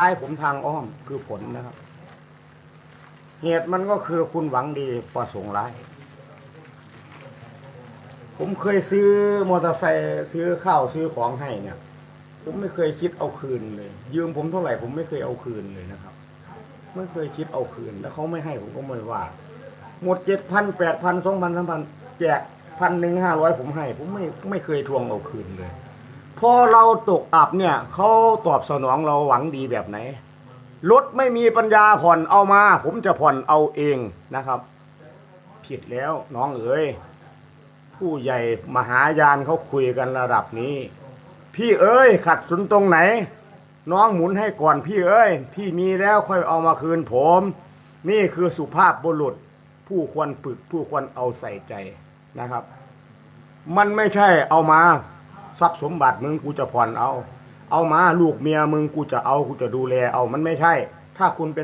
ท้ายผมทางอ้อมคือผลนะครับ เหตุมันก็คือคุณหวังดีประสงค์ร้าย ผมเคยซื้อมอเตอร์ไซค์ซื้อข้าวซื้อของให้เนี่ย ผมไม่เคยคิดเอาคืนเลย ยืมผมเท่าไหร่ผมไม่เคยเอาคืนเลยนะครับ ไม่เคยคิดเอาคืน แล้วเขาไม่ให้ผมก็ไม่ว่า หมดเจ็ดพันแปดพันสองพันสามพันแจกพันหนึ่งห้าร้อยผมให้ ผมไม่ไม่เคยทวงเอาคืนเลย พอเราตกอับเนี่ยเขาตอบสนองเราหวังดีแบบไหนรถไม่มีปัญญาผ่อนเอามา ผมจะผ่อนเอาเองนะครับ ผิดแล้วน้องเอ๋ยผู้ใหญ่มหายานเขาคุยกันระดับนี้ พี่เอ้ย ขัดสนตรงไหน น้องหมุนให้ก่อนพี่เอ้ย พี่มีแล้วค่อยเอามาคืนผม นี่คือสุภาพบุรุษ ผู้ควรฝึกผู้ควรเอาใส่ใจนะครับ มันไม่ใช่เอามา ทรัพย์สมบัติมึงกูจะผ่อนเอา เอามาลูกเมียมึงกูจะเอากูจะดูแลเอามันไม่ใช่ ถ้าคุณเป็น